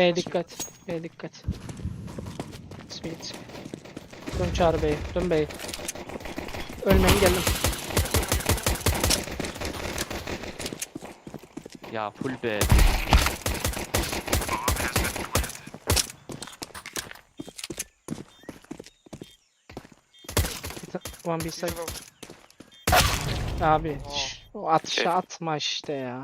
B'ye dikkat. B'ye dikkat. Speed. Dön çağır B'ye. Dön B'ye. Ölmeyin geldim. Ya full B. One B Bir side. Abi Oh. şş, o atışı Şey. atma işte ya.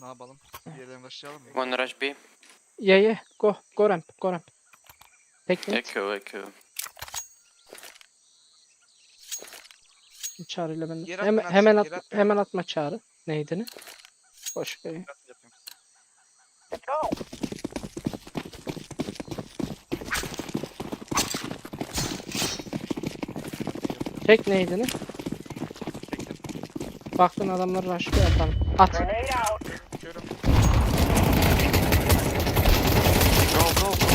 Ne yapalım? Yerden başlayalım mı? One rush B. Ye ye go go ramp go ramp. Tek mi? Echo echo. Çağrı ile ben. Yer atma, Hemen at, hemen yer atma, hemen atma çağrı. Boş B'ye. Yapayım. Let's go. Tek neydini? Bekle. Baktın adamlar rush'ı yapalım. At. Grenade out. Körüm. Go go go.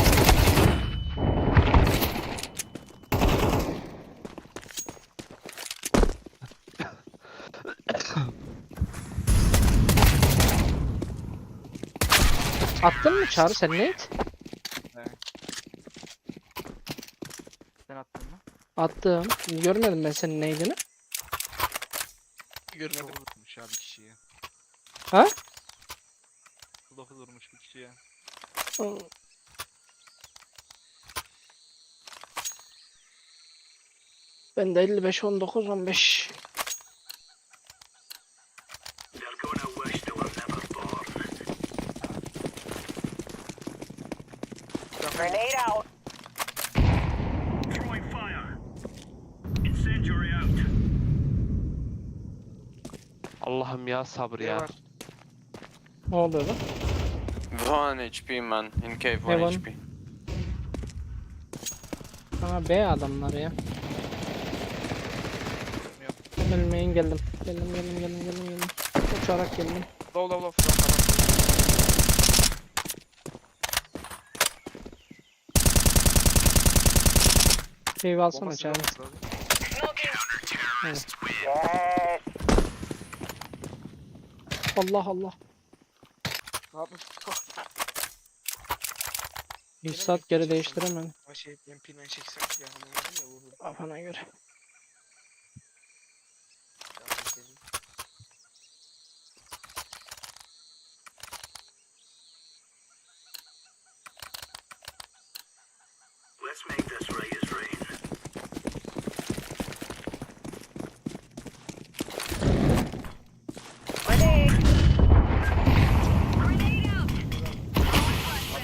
Attın mı çağrı sen neydi? Sen attın mı? Attım. Görmedim ben senin neydini. Görmedim. Vurmuş ya bir kişiye. Ha? Lafı vurmuş bir kişiye. Ben de 55 19 15. They're gonna wish they were never born. Grenade out. Throwing fire. Incendiary out. Allah'ım ya sabır ya. var? Ne oluyor lan? One HP man. In cave one Heaven. HP. Ama B adamlar ya. Ölmeyin geldim. Geldim geldim geldim geldim geldim. Uçarak geldim. Low low low. Save alsana. Smoking. Evet. Allah Allah. Ne yapmış? 100 Yine saat mi geri değiştiremem. Şey MP'den çeksem ya. Kafana göre. Yanlış dedim. Let's make this right as rain. Grenade. Grenade out.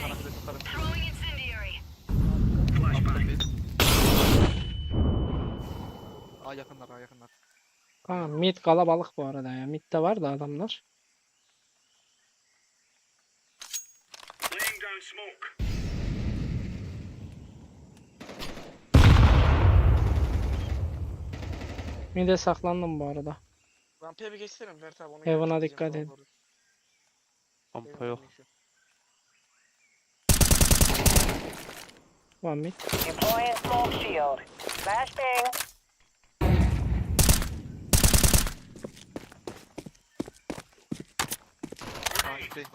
Bana bir de tutarım. Throwing incendiary. Flashbang. Aa yakınlar aa yakınlar. Kanka mid kalabalık bu arada ya. Mid'de var da adamlar. Laying down smoke. Mid'e saklandım bu arada. Rampaya bir geçsene Mert abi onu Heaven'a dikkat edin. Pompa yok. One mid. Deploying smoke shield. Flashbang. Throwing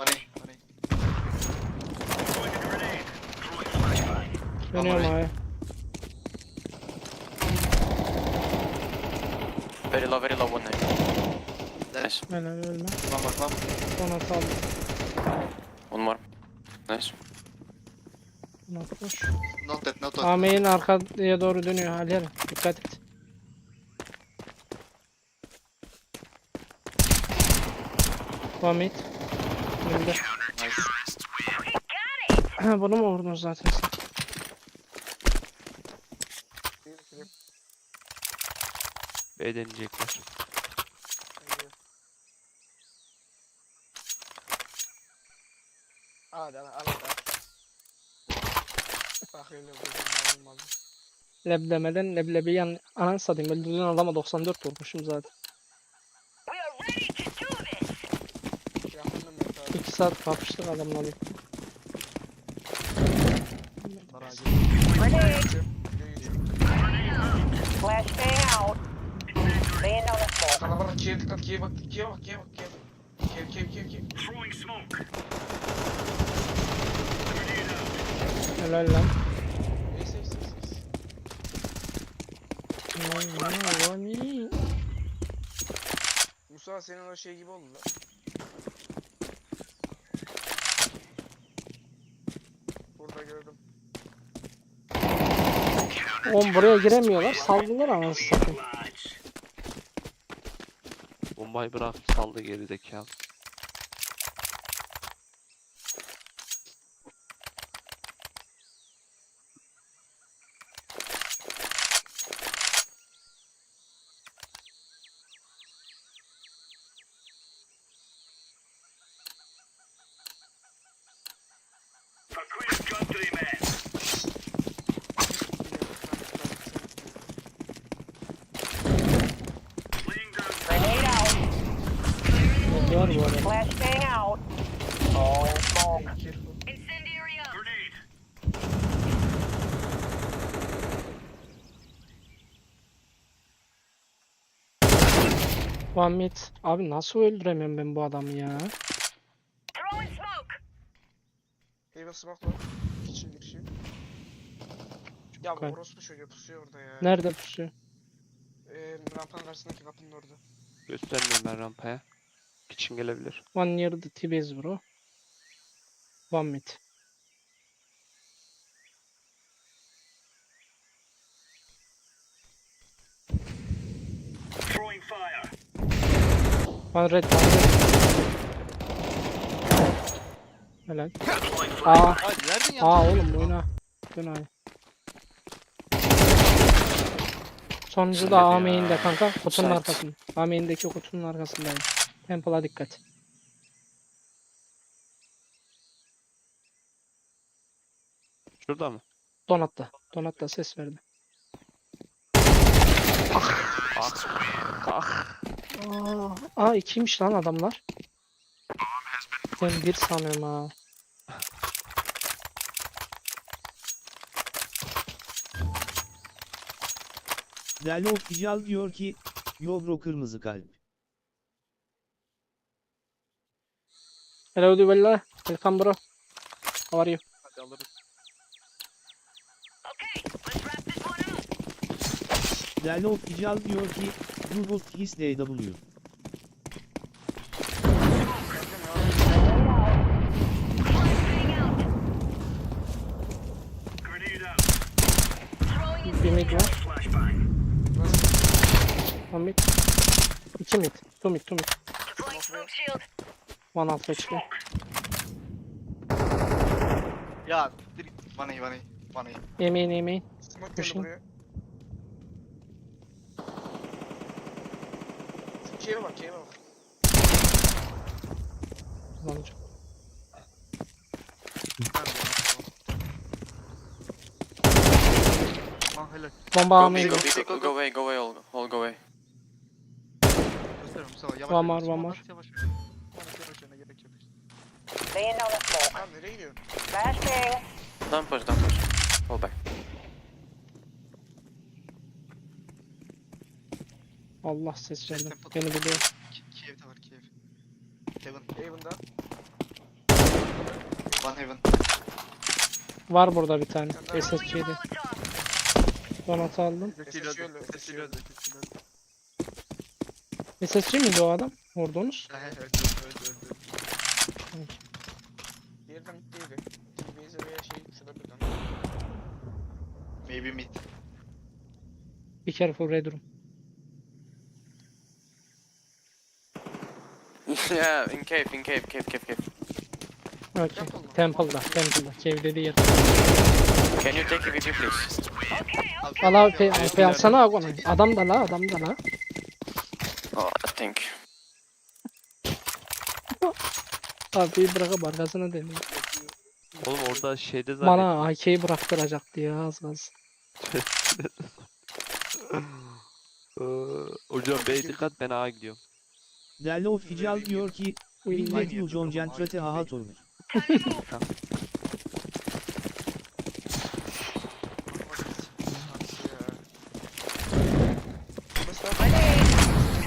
a grenade. Throwing flashbang. Dönüyorum abi. Very low very low one nice. Nice. Helal ölme. Lan bak lan. Ona saldım. One more. Nice. Ona koş. Not dead, not dead. Ameyin arkaya doğru dönüyor Halil. Dikkat et. One mid. Önünde. Ha, Bunu mu vurdun zaten sen? B deneyecekler. Hadi al al al. Bak öyle. Leblemeden leblebi yan anan satayım. Öldürdüğün adama 94 vurmuşum zaten. We are ready to do this. Yakındım Mete abi. 2 saat kapıştık adamla. bir. Para acil. Grenade. Gidiyor gidiyor. Flashbang out. Laying down the smoke. Kalabalık Ki'ye dikkat Ki'ye bak Ki'ye bak Ki'ye bak Ki'ye bak. Ki'ye Ki'ye. Throwing smoke. Helal lan. Neyse neyse neyse. Musa senin o şey gibi oldu lan. Burada gördüm. Oğlum buraya giremiyorlar. Saldılar anasını satayım. Bombayı bırak saldı gerideki A quick countryman. Laying down Grenade out. Ne var bu arada? Flashbang out. Throwing smoke. Careful. Incendiary out. grenade. One mid. Abi nasıl öldüremem ben bu adamı ya? Smoke. Var. İçin girişi. Ya bu Çok orospu çocuğu pusuyor orada ya. Nerede pusuyor? Ee, rampanın karşısındaki kapının orada. Göstermiyorum ben rampaya. Kitchen gelebilir. One near the T-base bro. One mid. Throwing fire. One red, one red. Helal. Aa, nereden aa oğlum oyna. Dön abi. Sonuncu da A main'de kanka. Kutunun Müsait. arkasında. A main'deki kutunun arkasındayım. Temple'a dikkat. Şurada mı? Donat'ta. Donat'ta ses verdi. Ah. Ah. Aa, aa ikiymiş lan adamlar. Ben bir sanıyorum ha. Lalo Fical diyor ki, Yovro kırmızı kalp. Hello Dubella. Welcome bro. How are you? Hadi alırız. Okay, let's wrap this one up. Lalo Fical diyor ki, Rubus is DW. Bir mid var. Flashbang. One mid. İki mid. Two mid, two mid. One HP. Smoke. Ya bana iyi bana iyi. Bana iyi. Yemeyin yemeyin. Smoke geldi Pushing. buraya. Şu Ki'ye bak Ki'ye bak. Kullanacağım. Lan helal. Bomba Go A B, main. go B, go, go away, go away, all, all go away. Gösteriyorum Mustafa yavaş. One yavaş, more, one yavaş, more. Yavaş yavaş. Bana yavaş yana gerek yok. Laying down the smoke. Lan nereye gidiyorsun? Flashbang. Don't push, don't push. Hold back. Allah ses verdim. Temple. Beni biliyor. Ki- Kiev'de var Kiev. Heaven. Haven'da. One heaven. Var burada bir tane. SSC'de. Donat'ı aldım. SSC miydi o adam? He öldü öldü öldü. veya şey şurada bir tane. Maybe mid. Be careful red room. yeah, in cave, in cave, cave, cave, cave. Okay. Temple'da. Temple'da. Cave dediği yer. Can you take with you, please? Okay, okay. Al abi. AP alsana Agon'u. Adam da la. Adam da la. Oh, I think. Abi bırakıp arkasına dönüyor. Oğlum orada şeyde zaten Bana AK'yi bıraktıracaktı ya az az. Ee, Hocam B'ye dikkat ben A'ya gidiyorum. Değerli Official diyor ki Millet bu John Gentrate hahat olur.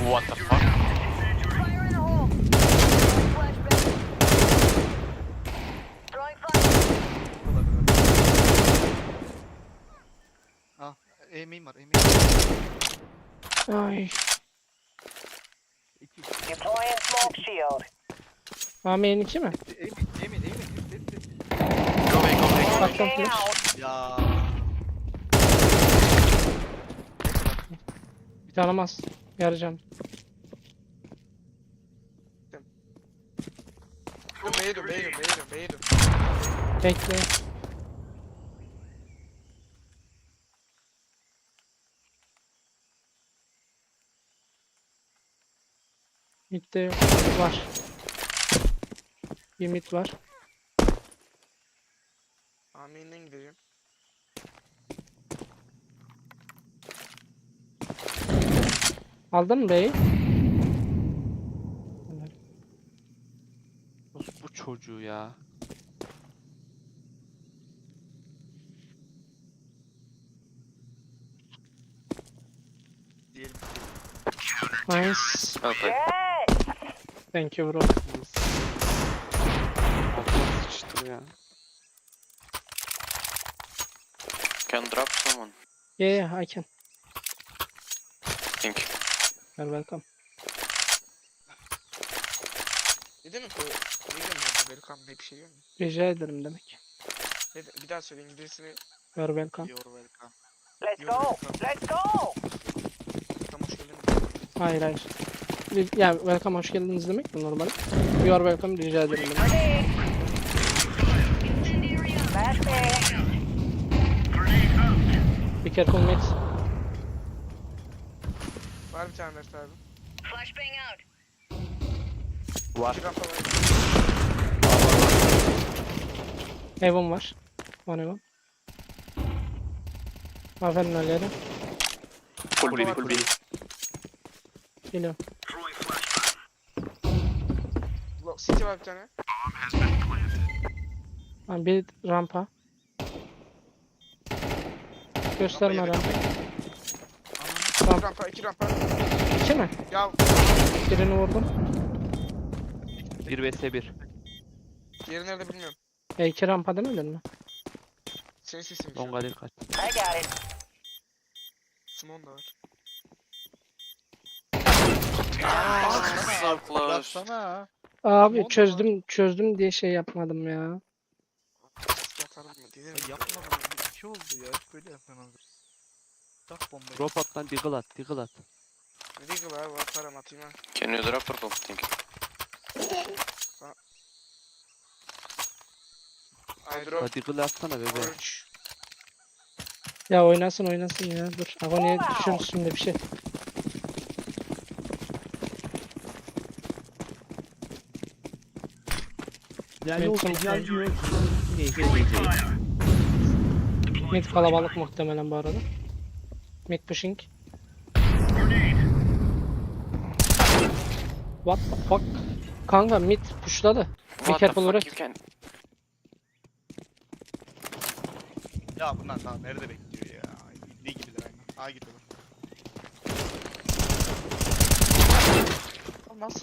What the fuck? Ah, aim'im var, aim'im var. Ay. Deploying smoke shield. Amin 2 mi? Go go go Hang flash. out. Ya. Canamaz. Yarayacağım. Dön B'ye dön B'ye dön B'ye dön B'ye dön. Bekle. Mid'de var. Bir mid var. Amin'den gideceğim. Aldın mı B'yi? Nasıl bu çocuğu ya? Nice. Okay. Thank you bro. Ya. Can drop someone. Yeah, yeah I can. Thank you. You're welcome. Neden mi koy? Neden mi orada welcome diye bir şey yok mu? Rica ederim demek. Bir daha söyle İngilizcesini. You're welcome. You're welcome. Let's You're go. welcome. Let's go. Tam hoş geldin. Hayır hayır. Yani welcome hoş geldiniz demek mi normal? You are welcome rica ederim demek. Be careful mate. Var bir tane Mert abi. Flashbang out. Var. Rampa var. One heaven. Aferin Ali'ye. Full B, full B. Geliyorum. City var bir tane. Ha, bir rampa. Gösterme rampa. İki Ramp. rampa, iki rampa. İki mi? Ya Birini vurdum. 1 vs 1. diğeri nerede bilmiyorum. E iki rampa demedin mi? Senin sesin dikkat. I got it. Simon da var. Bıraksana. Abi oldu çözdüm çözdüm diye şey yapmadım ya. Yaparım mı? Dedim. Ya yapmadım. Bir iki oldu ya. Hep böyle yapıyorsun. Tak bombayı. Drop at lan deagle at, deagle at. Regal abi var param atayım ha. Can you drop purple? Thank you. Ay Ha drop. deagle atsana bebe. Orange. Ya oynasın oynasın ya. Dur. Agoni'ye düşürürüz şimdi bir şey. Diyor ki Throwing NFCC. fire. Mid kalabalık muhtemelen bu arada. Mid pushing. What the fuck? Kanka mid pushladı. Be What the careful fuck? You can. Ya bunlar daha nerede bekliyor ya? Ne gibiler aynen. A gidiyorlar. Nasıl?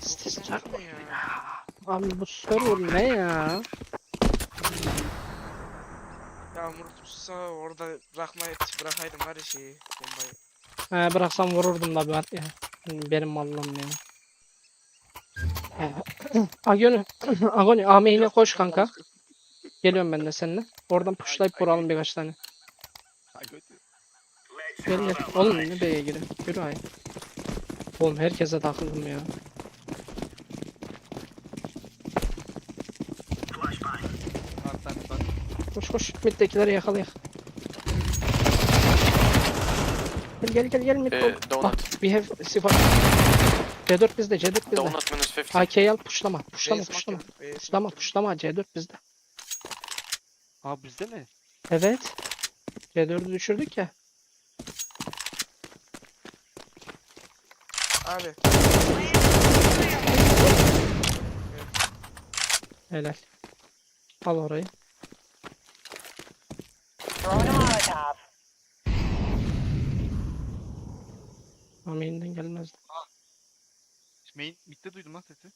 Stres Çok ne ya? Abi bu server ne ya? Ya Murtsa orada bırakmayı bırakaydım var ya şeyi bombayı. He bıraksam vururdum da ben ya. Benim mallım ya. Agoni, Agoni AM'ine koş kanka. Geliyorum ben de seninle. Oradan pushlayıp vuralım birkaç tane. Gel gel. Oğlum ne B'ye girin. Yürü ay. Oğlum herkese takıldım ya. flashbang. Artan bak. Koş koş. Mid'dekileri yakalayak. Gel gel gel gel mid. Ol. donut. Bak we have C4. C4 bizde C4 bizde. Donut minus 50. AK'yi al market, base Pushlama market. pushlama C4 bizde. Aa bizde mi? Evet. C4'ü düşürdük ya. Abi. Helal. Al orayı. Throwing a Molotov. Amin'den gelmezdi. Main midde duydum lan sesi.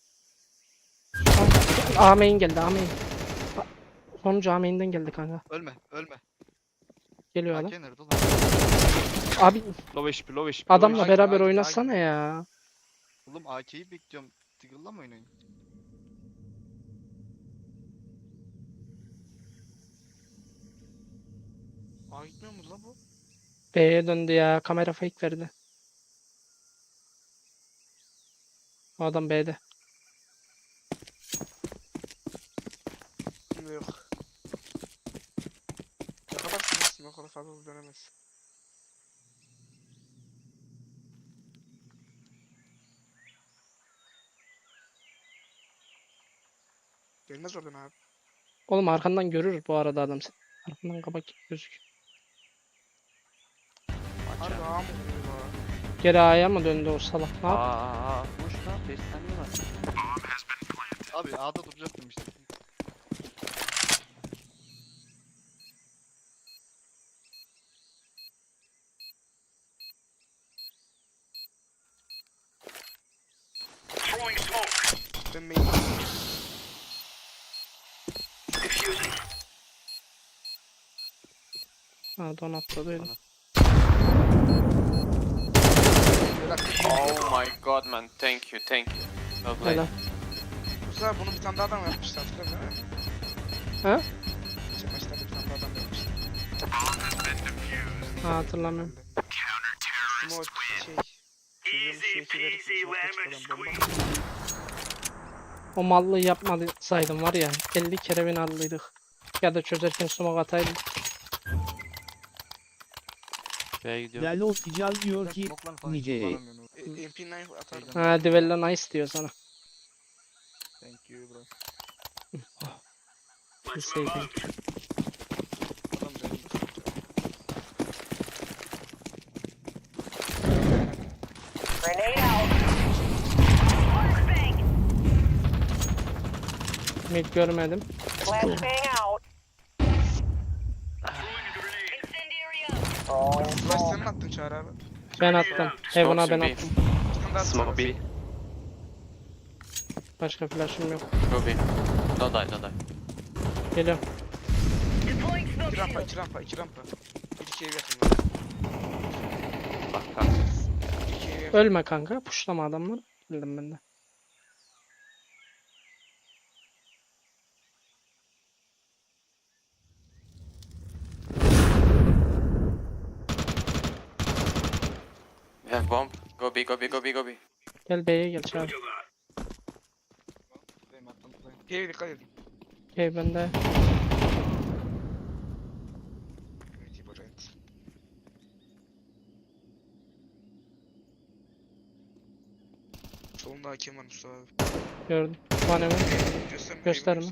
A main geldi A main. Sonucu A main'den geldi kanka. Ölme, ölme. Geliyor adam. Nerede? Abi Low HP, low HP. adamla beraber oynasana ya. Oğlum AK'yi bekliyorum. Tıkırla mı oynayın? Aa gitmiyor mu lan bu? B'ye döndü ya. Kamera fake verdi. O adam B'de. Şimdi yok. Ne kadar sinirsin o kadar fazla dönemez. Gelmez oradan abi. Oğlum arkandan görür bu arada adam seni. Arkandan kabak gözük. Harbi ağa mı vuruyor bu? Geri A'ya mı döndü o salak? Ne Aa, yap? aa, aa. Boş lan 5 saniye var. Abi A'da duracaktım işte. Ben main. Ha. Oh my god, man. Thank you, thank you. Well played. Helal. Bu sefer bunu bir tane daha adam yapmıştı hatırladın değil mi? Ha? Geçen maçta bir tane daha adam yapmıştı. Ha hatırlamıyorum. O şey... Easy peasy lemon squeeze. O mallığı yapmasaydım var ya 50 kere bin aldıydık. Ya da çözerken sumak ataydım. B'ye gidiyorum. Diyor ki nice MP9 atardım. Ha Divella nice diyor sana. Thank you bro. Adam. Grenade out. Flashbang. Mid görmedim. Flashbang out. Flash smoke. senin attın Çağrı abi. Ben attım. Heaven'a ben attım. Smoke. B. Başka flash'ım yok. Go B. Don't die, don't die. Smoke İki rampa, iki rampa, iki rampa. Bir iki ev yakın var. Bak kahretsin. İki ev yakın. Ölme kanka. Puşlama adamları. Bildim ben de. We have go B, go B. Gel B'ye gel çağır. Eve dikkat edin. Okey bende. Buraya et. Solunda hakem var Mustafa abi. Gördüm. Bana mı? Gösterme. Gösterme.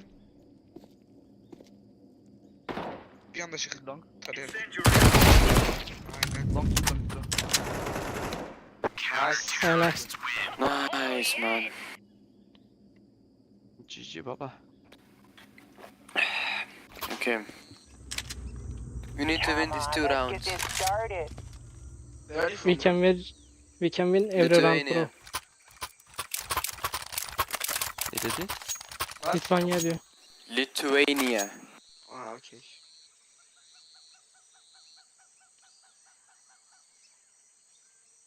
Bir anda çıkıp Long. tarayalım. Aynen. Long tuttum. Nice. Helal. Nice, man. GG baba. Okay. We need to win these two rounds. We can win. We can win every round bro. Ne dedi? Litvanya diyor. Lithuania. Aa okey.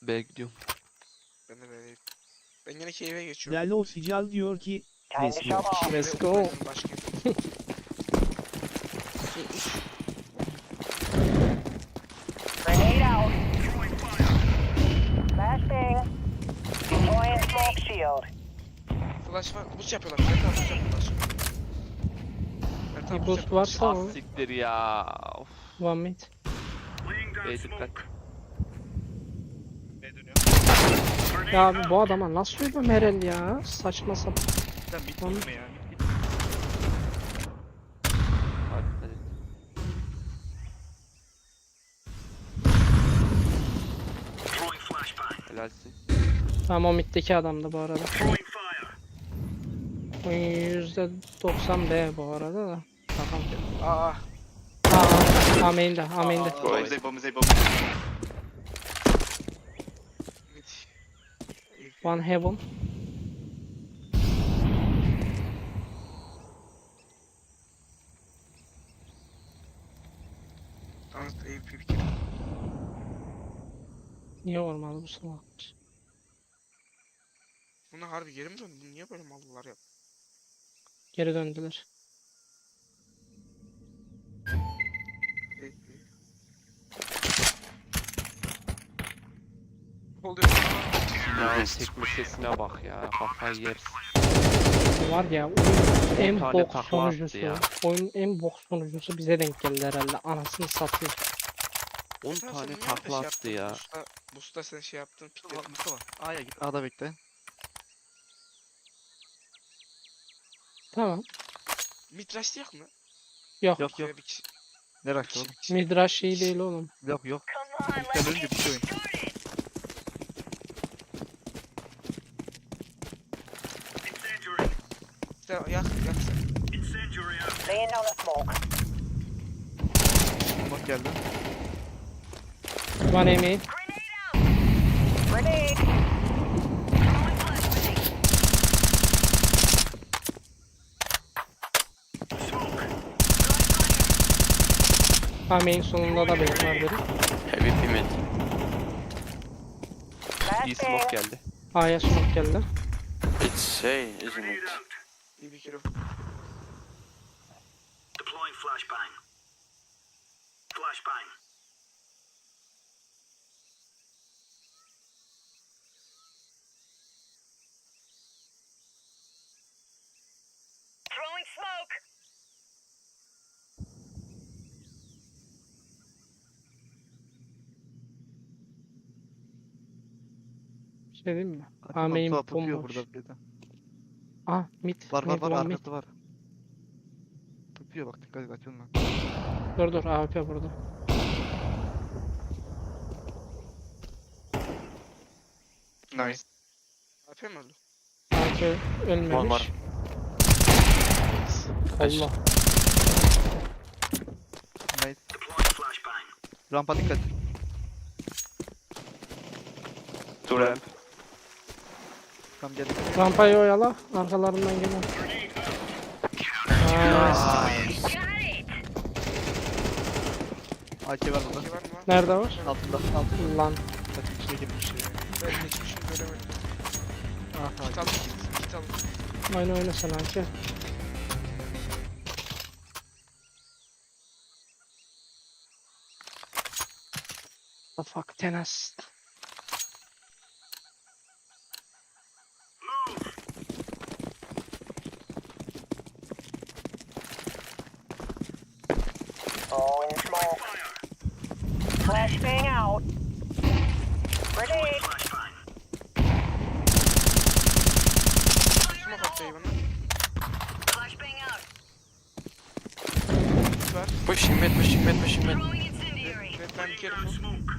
B'ye gidiyorum. Ben de böyle. Ben yine keyfe geçiyorum. Lalo Tical diyor ki shove go. off. Let's go. Başka. Grenade out. Flashbang. Deploying smoke shield. Flash var. Boost yapıyorlar. Ben tamam boost yapıyorlar. Tamam Bir boost boost yapıyorlar. varsa Ah o. siktir ya. Of. One mid. Smoke. dikkat. Ya abi bu adama nasıl uyudum Merel ya? Saçma sapan. Sen bit Lan. gitme ya. Bit git. Hadi. Helalsin. Tamam o middeki adamdı bu arada. Oyun yüzde 90 B bu arada da. Tamam. Aa. Aa, ameyinde, ameyinde. Aa, Bomb is a bomb is a bomb. One heaven. AP bir kere. Niye olmadı bu salak? Buna harbi geri mi döndü? Niye böyle mallılar yap? Geri döndüler. Oluyor? Sesine bak ya. Kafayı yersin. Var ya oyunun en tane bok takla attı sonucusu. ya. Oyunun en bok sonucusu bize denk geldi herhalde. Anasını satıyor. 10 Sen- tane niye takla şey attı yaptın? ya. Busta, Busta sen şey yaptın. pikledin. Mustafa. A'ya git. A'da bekle. Tamam. Mitraş yok mu? Yok. Yok Yok. Bir kişi, Ne bir rakı kişi, oğlum? Midrash iyi değil oğlum. Yok yok. Come on, Sen let's önce get bir şey oyun. The smoke. Bak geldi. One main. Grenade main sonunda da benim var biri. Heavy P mid. İyi smoke geldi. A'ya smoke geldi. It's A, isn't it? İyi bir kere. Flashbang. Flashbang. Throwing smoke. Bir şey diyeyim mi? A Akın main Mustafa tutuyor bomboş. burada bir de. Ah mid. Var var mid, var one mid. arkası var. Tutuyor bak dikkat et açılma. Dur dur AWP burada. Nice. AP mi öldü? AWP ölmemiş. Var. Allah. Nice. Rampa dikkat. Dur ramp. Tam gel. Rampayı oyala. Arkalarından gelen. Nice. Got it. AK var burada. Şey? Nerede var? Altında. Altında. Lan. Takım içine girmiş ya. Ben geçmişim göremedim. Ah Kit AK. al kit. Kit al. Oyna oyna sen Haki. The fuck tenas. Throwing smoke. Flashbang out. Grenade. Smoke iyi bana. Flashbang out. Var. Pushing mid, pushing mid, pushing mid. Evet ben smoke.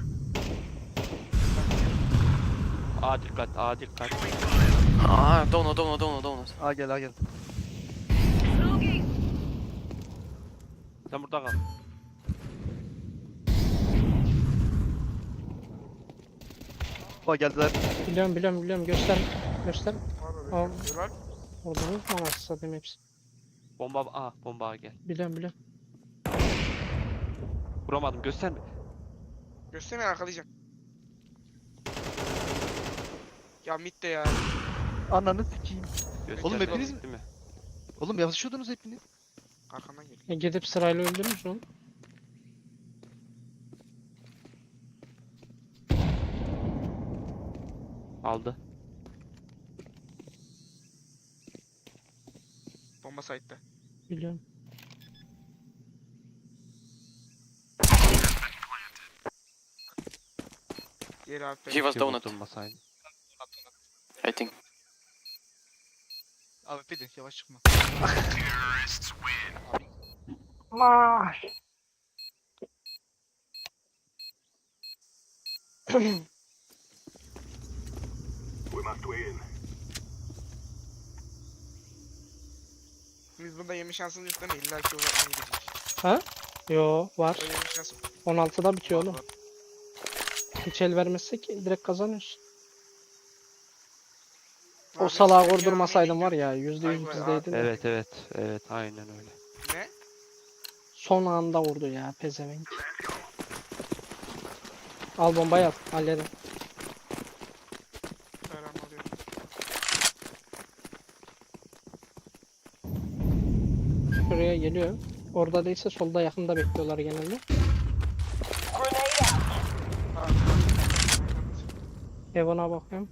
A dikkat, A dikkat. Ah, donut, donut, donut, donut. A gel A gel. Sen burada kal. Bak geldiler. Biliyorum biliyorum biliyorum göster. Göster. Mı? Orada mu anasını satayım hepsi. Bomba A, bomba A gel. Biliyorum biliyorum. Vuramadım, gösterme. Gösterme arkalayacağım. Ya mid de ya. Ananı sikeyim. Oğlum Gösterme, hepiniz mi- değil mi? Oğlum yazışıyordunuz hepiniz. Arkandan geliyor. E gidip sırayla öldürürüz onu. Aldı. Bomba site'de. Biliyorum. Diğeri AP. He was donut, vurdum basaydı. I think. Abi pedi yavaş çıkma. Win. Biz burada yeme şansımız yok değil mi? İlla ki uzatmaya gidecek. Yo var. Böyle yeme şansı 16'da bitiyor oğlum. Hiç el vermezsek direkt kazanıyorsun. O Abi, salağı sen var ya %100 Ay, vay, bizdeydi de. Evet evet evet aynen öyle. Ne? Son anda vurdu ya pezevenk. Al bombayı al. Halledin. Geliyor. Orada değilse solda yakında bekliyorlar genelde. Heaven'a bakıyorum.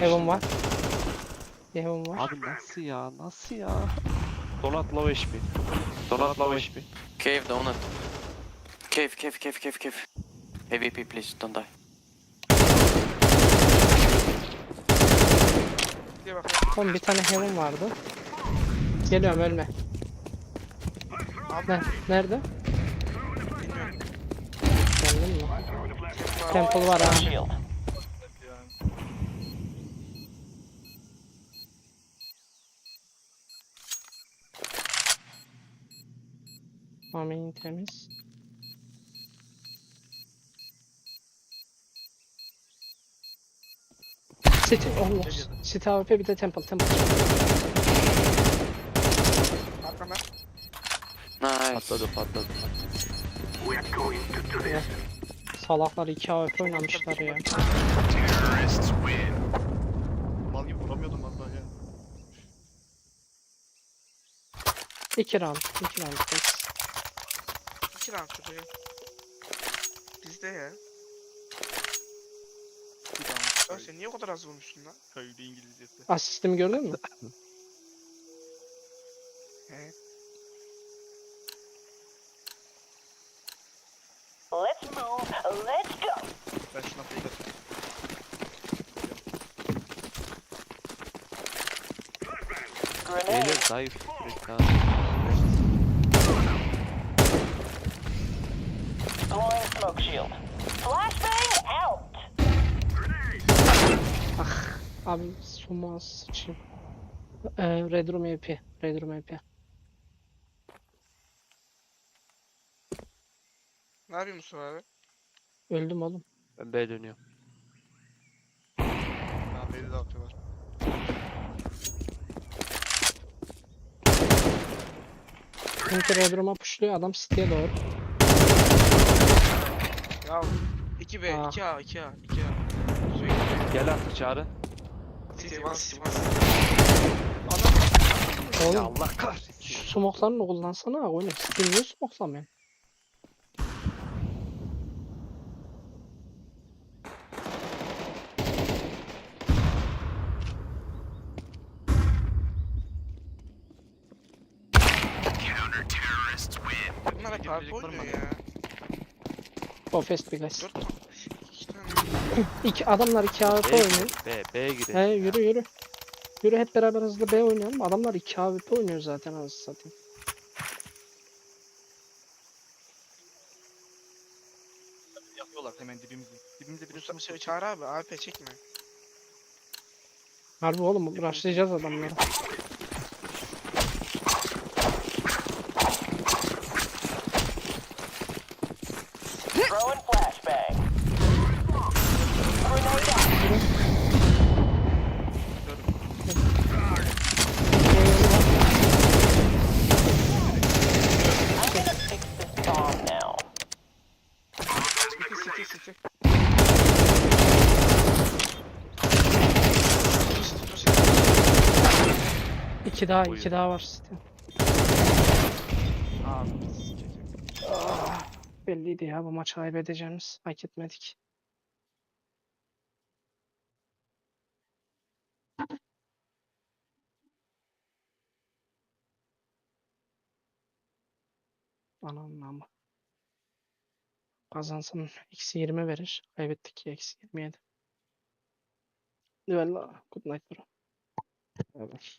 Heaven var. Heaven var. Abi nasıl ya nasıl ya? Donat low HP. Donat low HP. Cave, donut. Cave, cave, cave, cave, cave. AVP, please, don't die. Oğlum bir tane Heaven vardı. Geliyorum ölme. Ne? Nerede? Bilmiyorum. Geldin mi? Temple var ha. Shield. Main temiz. City, Allah. City AWP bir de Temple, Temple. Nice. Patladı patladı. We're going to do this. Salaklar 2 AWP oynamışlar ya. Mal gibi vuramıyordum valla ya. 2 round, 2 round. tek. İki round tutacağım. Bizde ya. Bir daha Ya sen niye o kadar az vurmuşsun lan? köylü İngilizcesi. Asistimi gördün mü? He. Let's move. Let's go. Ben şuna fake atayım. Grenade. Beyler zayıf. Direkt abi. Throwing smoke shield. Flashbang out. Abi suma sıçayım. Ee, Red Room AP. Red Room AP. Ne yapıyor Mustafa abi? Öldüm oğlum. Ben B dönüyorum. Ha beni de atıyorlar. Red Room'a pushluyor adam City'ye doğru. Ya 2B, Aa. 2A, 2A, 2A. Sürekli. Gel artık çağrı. City, one city, one. Oğlum Ya Allah kahretsin. şu smoklarını kullansana oğlum. Niye smoklamıyor? Counter terrorists win. Bunlar hep harp oynuyor ya. Go fast bir guys. 4 tane. 2 tane. İki, adamlar 2 AWP B oynuyor. B, B'ye girelim. He yürü yürü. Yürü hep beraber hızlı B oynayalım. Adamlar 2 AWP oynuyor zaten anasını satayım. Yapıyorlar hemen dibimizde. Dibimizde biri Mustafa şey çağır abi, AP çekme. Harbi oğlum rushlayacağız adamları. Throwing flashbang. Grenade out. I'm gonna fix this bomb now. City, city, city. City, city. 2 daha Buyur. 2 daha var City. Abi sikeceğim. Ah, belliydi ya bu maçı kaybedeceğimiz. Hak etmedik. Anam ama. Kazansam eksi 20 verir. Kaybettik ya eksi 27. Valla good night bro. Evet.